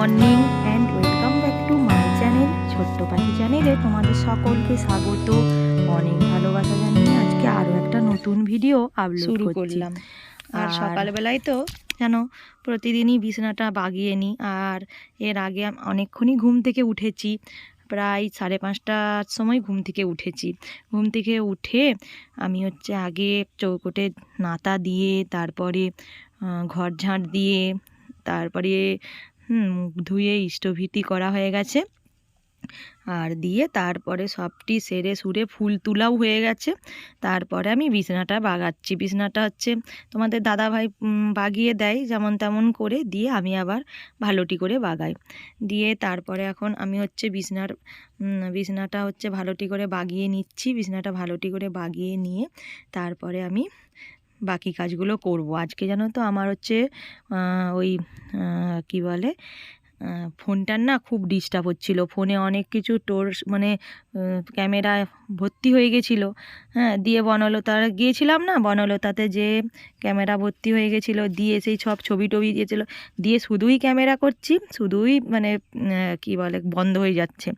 Morning and welcome back to my channel ছোট্ট পাখি চ্যানেলে তোমাদের সকলকে স্বাগত। অনেক ভালোবাসা জানিয়ে আজকে আরও একটা নতুন ভিডিও আপলোড শুরু করলাম। আর সকালবেলায় তো যেন প্রতিদিনই বিছানাটা বাগিয়ে নিই আর এর আগে অনেকক্ষণই ঘুম থেকে উঠেছি। প্রায় সাড়ে পাঁচটার সময় ঘুম থেকে উঠেছি। ঘুম থেকে উঠে আমি হচ্ছে আগে চৌকোটে নাতা দিয়ে তারপরে ঘর ঝাঁট দিয়ে তারপরে মুখ ধুয়ে ইষ্টভীতি করা হয়ে গেছে। আর দিয়ে তারপরে সবটি সেরে সুরে ফুল তুলাও হয়ে গেছে। তারপরে আমি বিছানাটা বাগাচ্ছি। বিছানাটা হচ্ছে তোমাদের দাদাভাই উম, বাগিয়ে দেয় যেমন তেমন করে। দিয়ে আমি আবার ভালোটি করে বাগাই। দিয়ে তারপরে এখন আমি হচ্ছে বিছনার বিছনাটা হচ্ছে ভালোটি করে বাগিয়ে নিচ্ছি। বিছনাটা ভালোটি করে বাগিয়ে নিয়ে তারপরে আমি বাকি কাজগুলো করব। আজকে জানো তো আমার হচ্ছে ওই কী বলে ফোনটার না খুব ডিস্টার্ব হচ্ছিল। ফোনে অনেক কিছু টোর মানে ক্যামেরা ভর্তি হয়ে গেছিল। হ্যাঁ দিয়ে বনলতার, গিয়েছিলাম না বনলতাতে যে ক্যামেরা ভর্তি হয়ে গেছিল, দিয়ে সেই সব ছবি টবি দিয়েছিলো। দিয়ে শুধুই ক্যামেরা করছি, শুধুই মানে কি বলে, বন্ধ হয়ে যাচ্ছে।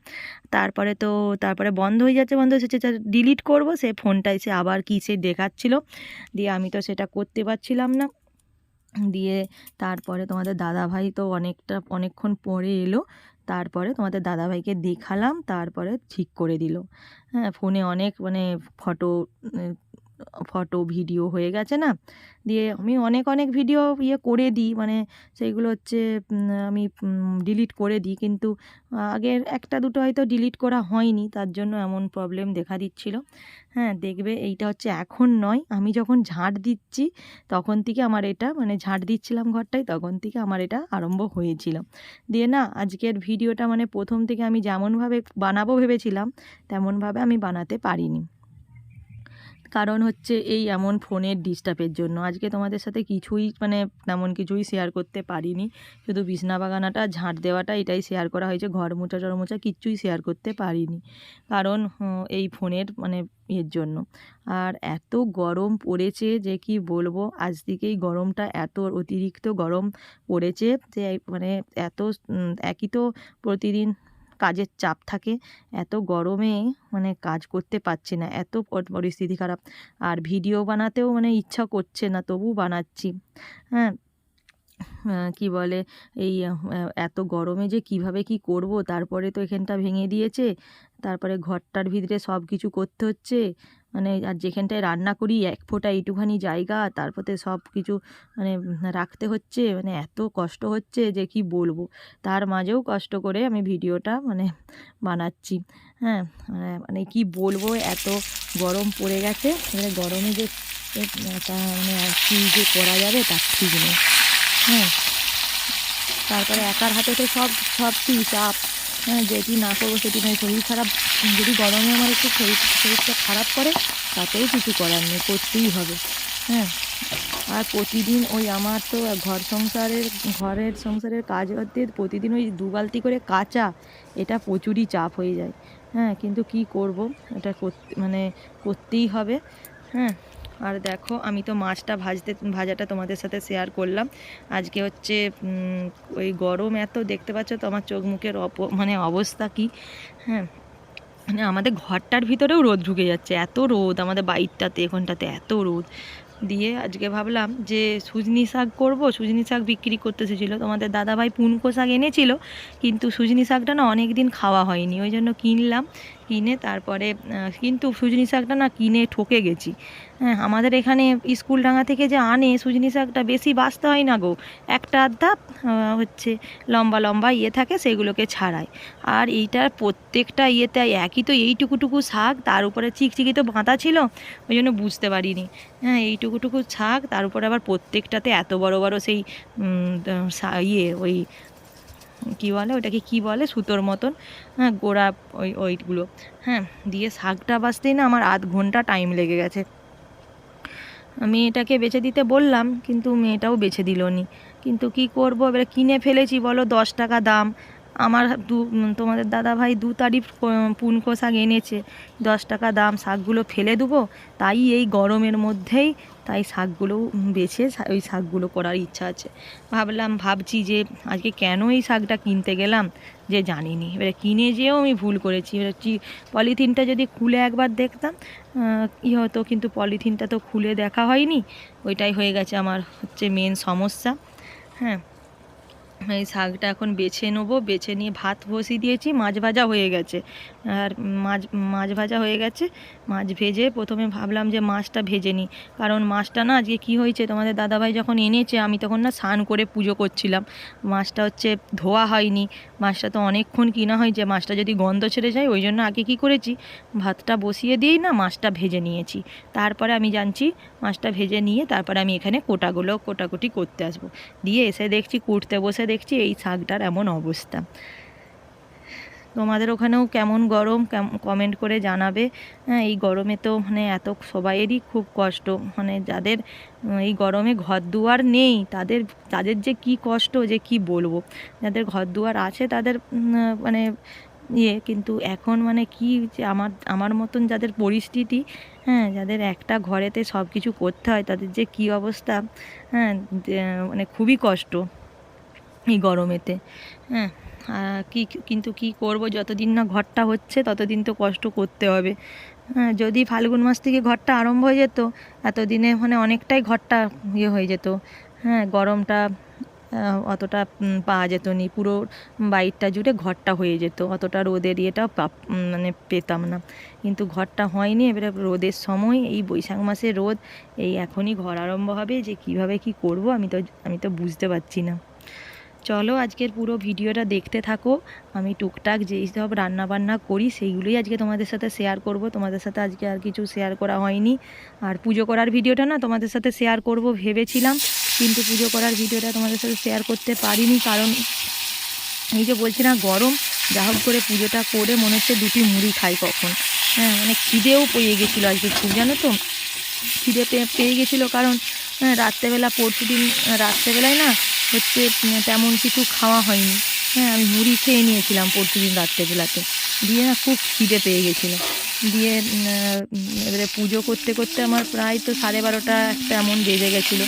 তারপরে তো, তারপরে বন্ধ হয়ে যাচ্ছে, বন্ধ হয়ে ডিলিট করব, সে ফোনটা এসে আবার কী সে দেখাচ্ছিলো। দিয়ে আমি তো সেটা করতে পারছিলাম না। দিয়ে তারপরে তোমাদের দাদাভাই তো অনেকটা, অনেকক্ষণ পরে এলো। তারপরে তোমাদের দাদাভাইকে দেখালাম, তারপরে ঠিক করে দিল। হ্যাঁ ফোনে অনেক মানে ফটো ফটো, ভিডিও হয়ে গেছে না? দিয়ে আমি অনেক অনেক ভিডিও ইয়ে করে দিই মানে সেইগুলো হচ্ছে আমি ডিলিট করে দিই। কিন্তু আগের একটা, দুটো হয়তো ডিলিট করা হয়নি, তার জন্য এমন প্রবলেম দেখা দিচ্ছিল। হ্যাঁ দেখবে এইটা হচ্ছে এখন নয়। আমি যখন ঝাঁট দিচ্ছি, তখন থেকে আমার এটা মানে ঝাঁট দিচ্ছিলাম ঘরটায়, তখন থেকে আমার এটা আরম্ভ হয়েছিল। দিয়ে না, আজকের ভিডিওটা মানে প্রথম থেকে আমি যেমনভাবে বানাবো ভেবেছিলাম, তেমনভাবে আমি বানাতে পারিনি। কারণ হচ্ছে এই এমন ফোনের ডিস্টার্বের জন্য। আজকে তোমাদের সাথে কিছুই মানে তেমন কিছুই শেয়ার করতে পারিনি। শুধু বিছনা বাগানাটা, ঝাঁট দেওয়াটা, এটাই শেয়ার করা হয়েছে। ঘর মোচা টর মোছা কিচ্ছুই শেয়ার করতে পারিনি। কারণ এই ফোনের মানে এর জন্য। আর এত গরম পড়েছে যে কি বলব, আজ থেকেই গরমটা এত অতিরিক্ত গরম পড়েছে যে মানে এত একই তো প্রতিদিন কাজের চাপ থাকে। এত গরমে মানে কাজ করতে পারছি না, এত পরিস্থিতি খারাপ। আর ভিডিও বানাতেও মানে ইচ্ছা করছে না, তবু বানাচ্ছি। হ্যাঁ কি বলে, এই এত গরমে যে কীভাবে কি করব? তারপরে তো এখানটা ভেঙে দিয়েছে, তারপরে ঘরটার ভিতরে সব কিছু করতে হচ্ছে। মানে আর যেখানটায় রান্না করি, এক ফোঁটা এইটুখানি জায়গা, তারপরে সব কিছু মানে রাখতে হচ্ছে মানে এত কষ্ট হচ্ছে যে কি বলব? তার মাঝেও কষ্ট করে আমি ভিডিওটা মানে বানাচ্ছি। হ্যাঁ মানে- মানে কি বলব, এত গরম পড়ে গেছে মানে গরমে যে মানে কি যে করা যাবে তার ঠিক নেই। হ্যাঁ তারপরে একার হাতে তো সব সব চাপ যেটি না করব সেটি নয়। শরীর খারাপ, যদি গরমে আমার একটু শরীর, শরীরটা খারাপ করে, তাতেও কিছু করার নেই, করতেই হবে। হ্যাঁ আর প্রতিদিন ওই আমার তো ঘর সংসারের, ঘরের সংসারের কাজ করতে প্রতিদিন ওই দু বালতি করে কাঁচা, এটা প্রচুরই চাপ হয়ে যায়। হ্যাঁ কিন্তু কি করব? এটা করতে মানে করতেই হবে। হ্যাঁ আর দেখো, আমি তো মাছটা ভাজতে, ভাজাটা তোমাদের সাথে শেয়ার করলাম। আজকে হচ্ছে ওই গরম এত, দেখতে পাচ্ছ তো আমার চোখ মুখের অপ মানে অবস্থা কি? হ্যাঁ মানে আমাদের ঘরটার ভিতরেও রোদ ঢুকে যাচ্ছে, এত রোদ আমাদের বাইরটাতে এখানটাতে এত রোদ। দিয়ে আজকে ভাবলাম যে সুজনি শাক করব, সুজনি শাক বিক্রি করতে এসেছিল। তোমাদের দাদাভাই পুনকো শাক এনেছিল, কিন্তু সুজনি শাকটা না অনেক দিন খাওয়া হয়নি, ওই জন্য কিনলাম। কিনে তারপরে কিন্তু সুজনি শাকটা না কিনে ঠকে গেছি। হ্যাঁ আমাদের এখানে স্কুলডাঙ্গা থেকে যে আনে সুজনি শাকটা বেশি বাঁচতে হয় না গো। একটা আধা হচ্ছে লম্বা লম্বা ইয়ে থাকে সেগুলোকে ছাড়ায়। আর এইটার প্রত্যেকটা ইয়েতে একই তো এইটুকুটুকু শাক, তার উপরে চিকচিকি তো বাঁধা ছিল, ওই জন্য বুঝতে পারিনি। হ্যাঁ এইটুকুটুকু শাক, তার উপরে আবার প্রত্যেকটাতে এত বড় বড় সেই ইয়ে ওই কী বলে ওটাকে কি বলে, সুতোর মতন হ্যাঁ গোড়া ওই, ওইগুলো হ্যাঁ দিয়ে শাকটা বাঁচতেই না আমার আধ ঘণ্টা টাইম লেগে গেছে। আমি এটাকে বেছে দিতে বললাম, কিন্তু মেয়েটাও বেছে দিল নি। কিন্তু কি করব, এবার কিনে ফেলেছি, বলো, দশ টাকা দাম। আমার দু, তোমাদের দাদা ভাই দু তারি পুনকো শাক এনেছে। দশ টাকা দাম শাকগুলো ফেলে দেবো। তাই এই গরমের মধ্যেই তাই শাকগুলো বেছে ওই শাকগুলো করার ইচ্ছা আছে। ভাবলাম, ভাবছি যে আজকে কেন এই শাকটা কিনতে গেলাম যে জানিনি। এবারে কিনে যেয়েও আমি ভুল করেছি। এবারে চি, পলিথিনটা যদি খুলে একবার দেখতাম কী হতো, কিন্তু পলিথিনটা তো খুলে দেখা হয়নি। ওইটাই হয়ে গেছে আমার হচ্ছে মেন সমস্যা। হ্যাঁ। এই শাকটা এখন বেছে নেব, বেছে নিয়ে ভাত বসিয়ে দিয়েছি, মাছ ভাজা হয়ে গেছে। আর মাছ মাছ ভাজা হয়ে গেছে, মাছ ভেজে প্রথমে ভাবলাম যে মাছটা ভেজে নিই। কারণ মাছটা না আজকে কী হয়েছে, তোমাদের দাদাভাই যখন এনেছে, আমি তখন না স্নান করে পুজো করছিলাম। মাছটা হচ্ছে ধোয়া হয়নি, মাছটা তো অনেকক্ষণ কিনা হয়েছে মাছটা যদি গন্ধ ছেড়ে যায়, ওই জন্য আগে কী করেছি, ভাতটা বসিয়ে দিয়েই না মাছটা ভেজে নিয়েছি। তারপরে আমি জানছি, মাছটা ভেজে নিয়ে তারপরে আমি এখানে কোটাগুলো, কোটাকুটি করতে আসব। দিয়ে এসে দেখছি, কুটতে বসে দেখছি এই শাকটার এমন অবস্থা। তোমাদের ওখানেও কেমন গরম? কমেন্ট করে জানাবে। হ্যাঁ এই গরমে তো মানে এত সবাইয়েরই খুব কষ্ট। মানে যাদের এই গরমে ঘর দুয়ার নেই, তাদের তাদের যে কি কষ্ট যে কি বলব? যাদের ঘর দুয়ার আছে, তাদের মানে ইয়ে কিন্তু এখন মানে কি যে আমার আমার মতন যাদের পরিস্থিতি হ্যাঁ যাদের একটা ঘরেতে সব কিছু করতে হয়, তাদের যে কি অবস্থা? হ্যাঁ মানে খুবই কষ্ট। এই গরমেতে। হ্যাঁ কি কিন্তু কি করব? যতদিন না ঘরটা হচ্ছে, ততদিন তো কষ্ট করতে হবে। হ্যাঁ যদি ফাল্গুন মাস থেকে ঘরটা আরম্ভ হয়ে যেত, এতদিনে মানে অনেকটাই ঘরটা ইয়ে হয়ে যেত। হ্যাঁ গরমটা অতটা পাওয়া যেত নি। পুরো বাইরটা জুড়ে ঘরটা হয়ে যেত। অতটা রোদের ইয়েটাও পাপ- মানে পেতাম না। কিন্তু ঘরটা হয়নি, এবারে রোদের সময়, এই বৈশাখ মাসে রোদ, এই এখনই ঘর আরম্ভ হবে। যে কীভাবে কি করব, আমি তো আমি তো বুঝতে পারছি না। চলো আজকের পুরো ভিডিওটা দেখতে থাকো। আমি টুকটাক যেই সব রান্না বান্না করি সেইগুলোই আজকে তোমাদের সাথে শেয়ার করব। তোমাদের সাথে আজকে আর কিছু শেয়ার করা হয়নি। আর পুজো করার ভিডিওটা না তোমাদের সাথে শেয়ার করব ভেবেছিলাম কিন্তু পুজো করার ভিডিওটা তোমাদের সাথে শেয়ার করতে পারিনি কারণ এই যে বলছি না গরম। যা হোক করে পুজোটা করে মনে হচ্ছে দুটি মুড়ি খাই কখন। হ্যাঁ মানে খিদেও পেয়ে গেছিল আজকে খুব জানো তো? খিদে পেয়ে গেছিল কারণ হ্যাঁ, রাত্রেবেলা পরশু দিন রাত্রেবেলায় না হচ্ছে তেমন কিছু খাওয়া হয়নি। হ্যাঁ আমি মুড়ি খেয়ে নিয়েছিলাম পরশু দিন রাত্রেবেলাতে। দিয়ে না খুব খিদে পেয়ে গেছিল। দিয়ে এবারে পুজো করতে করতে আমার প্রায় তো সাড়ে বারোটা একটা এমন বেজে গেছিল।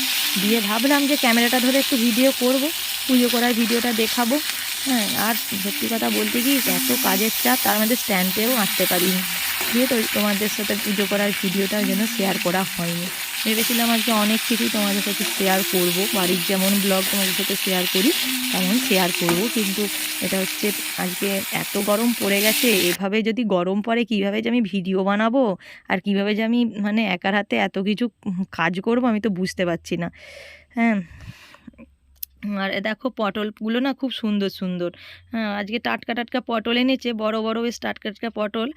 দিয়ে ভাবলাম যে ক্যামেরাটা ধরে একটু ভিডিও করব, পুজো করার ভিডিওটা দেখাবো। হ্যাঁ আর সত্যি কথা বলতে কি, এত কাজের চাপ, তার মধ্যে স্ট্যান্ডেও আঁকতে পারিনি। দিয়ে তো তোমাদের সাথে পুজো করার ভিডিওটা যেন শেয়ার করা হয়নি। ভেবেছিলাম আজকে অনেক কিছুই তোমাদের সাথে শেয়ার করব। বাড়ির যেমন ব্লগ তোমাদের সাথে শেয়ার করি, তেমন শেয়ার করব। কিন্তু এটা হচ্ছে আজকে এত গরম পড়ে গেছে, এভাবে যদি গরম পড়ে কীভাবে যে আমি ভিডিও বানাবো? আর কীভাবে যে আমি মানে একার হাতে এত কিছু কাজ করব আমি তো বুঝতে পারছি না। হ্যাঁ। আর দেখো পটলগুলো না খুব সুন্দর সুন্দর। হ্যাঁ আজকে টাটকা টাটকা পটল এনেছে, বড় বড় বেশ টাটকা টাটকা পটল।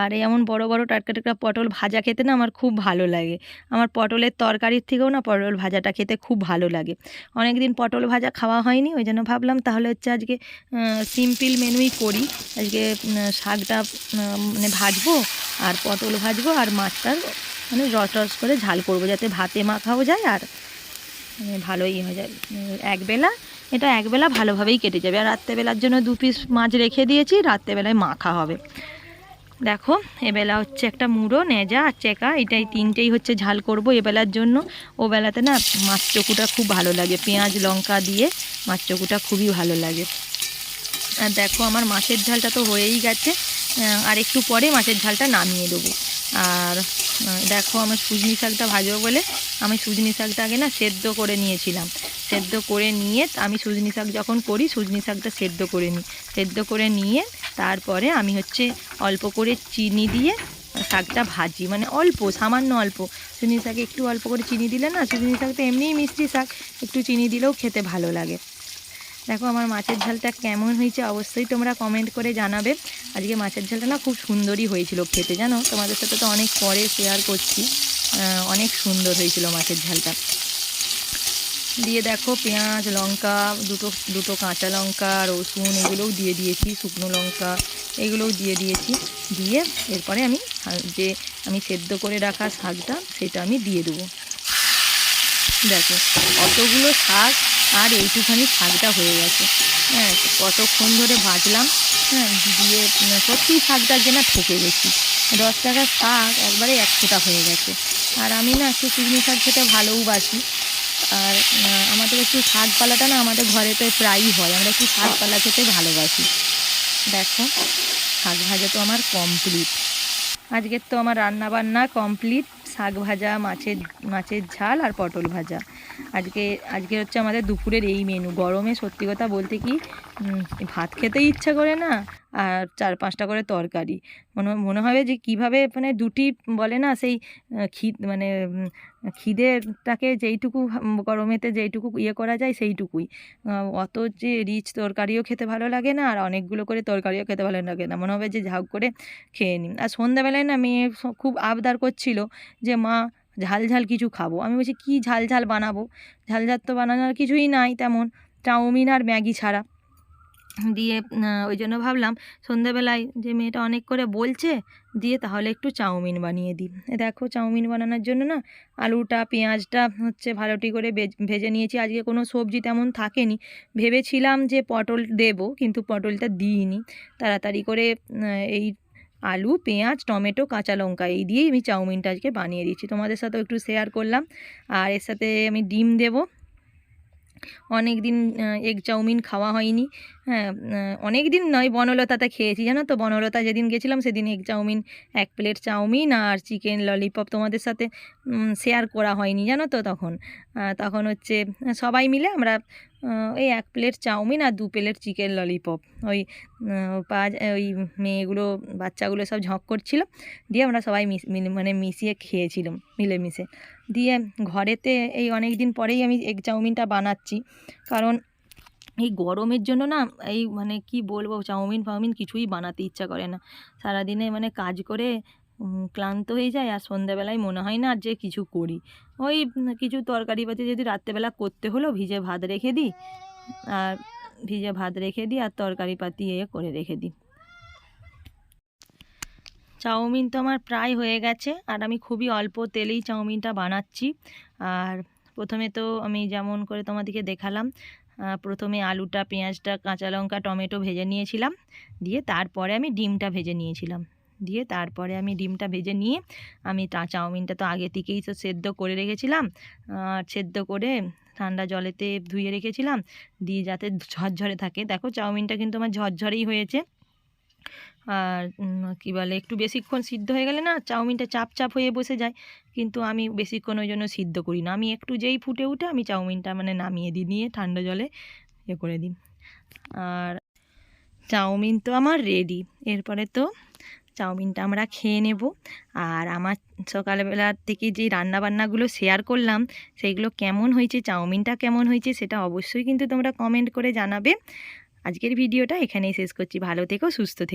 আর এমন বড় বড় টাটকা টাটকা পটল ভাজা খেতে না আমার খুব ভালো লাগে। আমার পটলের তরকারির থেকেও না পটল ভাজাটা খেতে খুব ভালো লাগে। অনেক দিন পটল ভাজা খাওয়া হয়নি, ওই জন্য ভাবলাম তাহলে হচ্ছে আজকে সিম্পল মেনুই করি। আজকে শাকটা মানে ভাজবো আর পটল ভাজবো আর মাছটার মানে রস রস করে ঝাল করব যাতে ভাতে মাখাও যায় আর ভালোই হয়ে উম, একবেলা এটা একবেলা ভালোভাবেই কেটে যাবে। আর রাত্রেবেলার জন্য দু পিস মাছ রেখে দিয়েছি রাত্রেবেলায় মাখা হবে। দেখো এবেলা হচ্ছে একটা মুড়ো নেজা আর চেকা এটাই তিনটেই হচ্ছে ঝাল করব এবেলার জন্য। ও বেলাতে না মাছ চকুটা খুব ভালো লাগে। পেঁয়াজ লঙ্কা দিয়ে মাছ চকুটা খুবই ভালো লাগে। আর দেখো আমার মাছের ঝালটা তো হয়েই গেছে। আর একটু পরে মাছের ঝালটা নামিয়ে দেবো। আর দেখো আমার সুজনি শাকটা ভাজবো বলে আমি সুজনি শাকটা আগে না সেদ্ধ করে নিয়েছিলাম। সেদ্ধ করে নিয়ে আমি সুজনি শাক যখন করি, সুজনি শাকটা সেদ্ধ করে নিই। সেদ্ধ করে নিয়ে তারপরে আমি হচ্ছে অল্প করে চিনি দিয়ে শাকটা ভাজি। মানে অল্প, সামান্য অল্প। সুজনি শাকে একটু অল্প করে চিনি দিলে না, সুজনি শাকটা এমনিই মিষ্টি শাক। একটু চিনি দিলেও খেতে ভালো লাগে। দেখো আমার মাছের ঝালটা কেমন হয়েছে অবশ্যই তোমরা কমেন্ট করে জানাবে। আজকে মাছের ঝালটা না খুব সুন্দরই হয়েছিল খেতে, জানো? তোমাদের সাথে তো অনেক পরে শেয়ার করছি। অনেক সুন্দর হয়েছিল মাছের ঝালটা। দিয়ে দেখো পেঁয়াজ, লঙ্কা, দুটো দুটো কাঁচা লঙ্কা, রসুন, এগুলোও দিয়ে দিয়েছি, শুকনো লঙ্কা, এগুলোও দিয়ে দিয়েছি। দিয়ে এরপরে আমি যে আমি সেদ্ধ করে রাখা শাকটা, সেটা আমি দিয়ে দেবো। দেখো, অতগুলো শাক আর এইটুখানি শাকটা হয়ে গেছে। হ্যাঁ কতক্ষণ ধরে ভাজলাম হ্যাঁ দিয়ে সত্যিই শাকটা যে না ঠকে গেছি। দশ টাকার শাক একবারে একশোটা হয়ে গেছে। আর আমি না একটু চিংড়ি শাক খেতে ভালোবাসি আর আমাদের একটু শাকপালাটা না আমাদের ঘরে তো প্রায়ই হয়, আমরা একটু শাকপালা খেতে ভালোবাসি। দেখো, শাক ভাজা তো আমার কমপ্লিট আজকের তো আমার রান্না বান্না কমপ্লিট শাক ভাজা, মাছের মাছের ঝাল আর পটল ভাজা। আজকে আজকে হচ্ছে আমাদের দুপুরের এই মেনু গরমে সত্যি কথা বলতে কি ভাত খেতেই ইচ্ছা করে না আর চার পাঁচটা করে তরকারি। মনে মনে হবে যে কীভাবে মানে দুটি বলে না সেই খিদ মানে খিদেরটাকে যেইটুকু গরমেতে যেইটুকু ইয়ে করা যায় সেইটুকুই। অত যে রিচ তরকারিও খেতে ভালো লাগে না আর অনেকগুলো করে তরকারিও খেতে ভালো লাগে না। মনে হবে যে ঝাউ করে খেয়ে নিই। আর সন্ধ্যাবেলায় না মেয়ে খুব আবদার করছিল যে, মা, ঝাল ঝাল কিছু খাব। আমি বলছি, কী ঝাল ঝাল বানাবো? ঝাল ঝাল তো বানানোর কিছুই নাই তেমন। চাউমিন আর ম্যাগি ছাড়া। দিয়ে ওই জন্য ভাবলাম সন্ধ্যাবেলায় যে মেয়েটা অনেক করে বলছে, দিয়ে তাহলে একটু চাউমিন বানিয়ে দিই। দেখো চাউমিন বানানোর জন্য না আলুটা, পেঁয়াজটা হচ্ছে ভালোটি করে ভেজে নিয়েছি। আজকে কোনো সবজি তেমন থাকেনি। ভেবেছিলাম যে পটল দেব, কিন্তু পটলটা দিইনি। তাড়াতাড়ি করে এই আলু, পেঁয়াজ, টমেটো, কাঁচা লঙ্কা এই দিয়েই আমি চাউমিনটা আজকে বানিয়ে দিচ্ছি তোমাদের সাথেও একটু শেয়ার করলাম। আর এর সাথে আমি ডিম দেবো। অনেক দিন এগ চাউমিন খাওয়া হয়নি। হ্যাঁ অনেক দিন নয়, বনলতাতে খেয়েছি। জানো তো, বনলতা যেদিন গেছিলাম, সেদিন এগ চাউমিন, এক প্লেট চাউমিন আর চিকেন ললিপপ তোমাদের সাথে শেয়ার করা হয়নি। জানো তো, তখন তখন হচ্ছে, সবাই মিলে আমরা ওই এক প্লেট চাউমিন আর দু প্লেট চিকেন ললিপপ। ওই যায়- ওই মেয়েগুলো, বাচ্চাগুলো সব ঝঁক করছিল, দিয়ে আমরা সবাই মিশ মানে মিশিয়ে খেয়েছিলাম, মিলেমিশে। দিয়ে ঘরেতে এই অনেক দিন পরেই আমি এগ চাউমিনটা বানাচ্ছি। কারণ এই গরমের জন্য না এই মানে কি বলব, চাউমিন ফাউমিন কিছুই বানাতে ইচ্ছা করে না। সারাদিনে মানে কাজ করে ক্লান্ত হয়ে যায় আর সন্ধ্যাবেলায় মনে হয় না যে কিছু করি। ওই কিছু তরকারি পাতি যদি রাত্রেবেলা করতে হলো, ভিজে ভাত রেখে দিই, আর ভিজে ভাত রেখে দিই আর তরকারি পাতি এ করে রেখে দিই। চাউমিন তো আমার প্রায় হয়ে গেছে, আর আমি খুবই অল্প তেলেই চাউমিনটা বানাচ্ছি। আর প্রথমে তো আমি যেমন করে তোমাদেরকে দেখালাম প্রথমে আলুটা, পেঁয়াজটা, কাঁচা লঙ্কা, টমেটো ভেজে নিয়েছিলাম, দিয়ে তারপরে আমি ডিমটা ভেজে নিয়েছিলাম। দিয়ে তারপরে আমি ডিমটা ভেজে নিয়ে আমি তা চাউমিনটা তো আগে থেকেই তো সেদ্ধ করে রেখেছিলাম সেদ্ধ করে ঠান্ডা জলেতে ধুয়ে রেখেছিলাম, দিয়ে যাতে ঝরঝরে থাকে। দেখো চাউমিনটা কিন্তু আমার ঝরঝরেই হয়েছে। আর কী বলে, একটু বেশিক্ষণ সিদ্ধ হয়ে গেলে না চাউমিনটা চাপ চাপ হয়ে বসে যায়। কিন্তু আমি বেশিক্ষণ ওই জন্য সিদ্ধ করি না। আমি একটু যেই ফুটে উঠে আমি চাউমিনটা মানে নামিয়ে দিই, নিয়ে ঠান্ডা জলে ইয়ে করে দিই। আর চাউমিন তো আমার রেডি এরপরে তো চাউমিনটা আমরা খেয়ে নেব। আর আমার সকালবেলা থেকে যে রান্নাবান্নাগুলো শেয়ার করলাম সেইগুলো কেমন হয়েছে, চাউমিনটা কেমন হয়েছে, সেটা অবশ্যই কিন্তু তোমরা কমেন্ট করে জানাবে। আজকের ভিডিওটা এখানেই শেষ করছি। ভালো থেকো, সুস্থ থেকো।